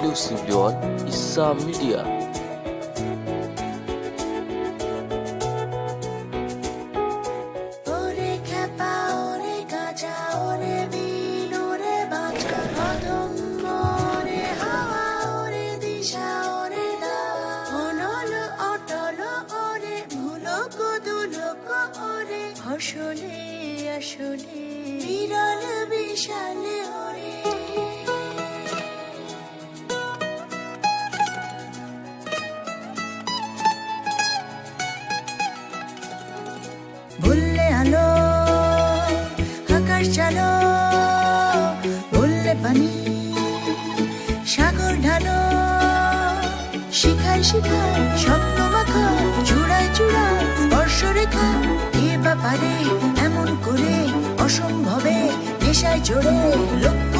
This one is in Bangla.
exclusively on Issa Media. ওরে খেপা, ওরে গাজা, ওরে বিল, ওরে বাজা অদম্য, ওরে হাওয়া, ওরে দিশা, ওরে দা অনল অটল, ওরে ভুলক দুলক, ওরে আসলে আসলে বিরল, বিশাল ভুললে আলো, আকাশ চালো ভুললে পানি, সাগর ঢালো। শিখায় শিখায় স্বপ্ন মাখা, চূড়ায় চূড়ায় স্পর্শ রেখা কে বা পারে এমন করে অসম্ভবে নেশায় চড়ে লোক